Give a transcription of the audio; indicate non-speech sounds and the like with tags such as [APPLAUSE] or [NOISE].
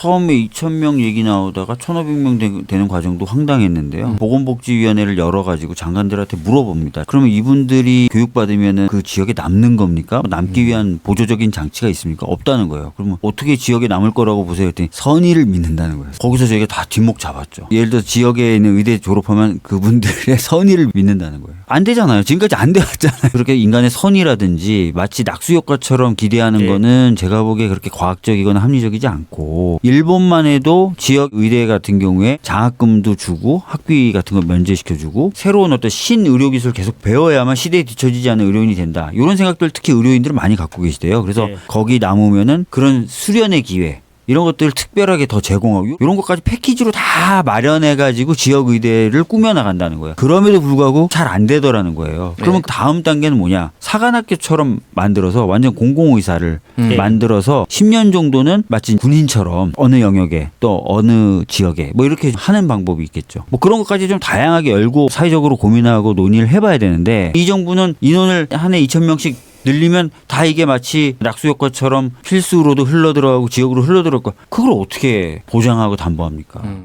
처음에 2,000명 얘기 나오다가 1,500명 되, 는 과정도 황당했는데요. 음. 보건복지위원회를 열어가지고 장관들한테 물어봅니다. 그러면 이분들이 교육받으면 그 지역에 남는 겁니까? 남기 위한 보조적인 장치가 있습니까? 없다는 거예요. 그러면 어떻게 지역에 남을 거라고 보세요? 했더니 선의를 믿는다는 거예요. 거기서 저희가 다 뒷목 잡았죠. 예를 들어 지역에 있는 의대 졸업하면 그분들의 [LAUGHS] 선의를 믿는다는 거예요. 안 되잖아요. 지금까지 안 돼왔잖아요. 그렇게 인간의 선의라든지 마치 낙수 효과처럼 기대하는 네. 거는 제가 보기에 그렇게 과학적이거나 합리적이지 않고 일본만 해도 지역 의대 같은 경우에 장학금도 주고 학비 같은 거 면제시켜주고 새로운 어떤 신의료 기술 계속 배워야만 시대에 뒤처지지 않는 의료인이 된다. 이런 생각들 특히 의료인들은 많이 갖고 계시대요. 그래서 네. 거기 남으면은 그런 수련의 기회 이런 것들을 특별하게 더 제공하고 이런 것까지 패키지로 다 마련해 가지고 지역 의대를 꾸며 나간다는 거예요. 그럼에도 불구하고 잘 안 되더라는 거예요. 그러면 다음 단계는 뭐냐? 사관학교처럼 만들어서 완전 공공의사를 음. 만들어서 10년 정도는 마치 군인처럼 어느 영역에 또 어느 지역에 뭐 이렇게 하는 방법이 있겠죠. 뭐 그런 것까지 좀 다양하게 열고 사회적으로 고민하고 논의를 해봐야 되는데 이 정부는 인원을 한 해 2천 명씩 늘리면 다 이게 마치 낙수 효과처럼 필수로도 흘러 들어가고 지역으로 흘러 들어갈 거 그걸 어떻게 보장하고 담보합니까? 음.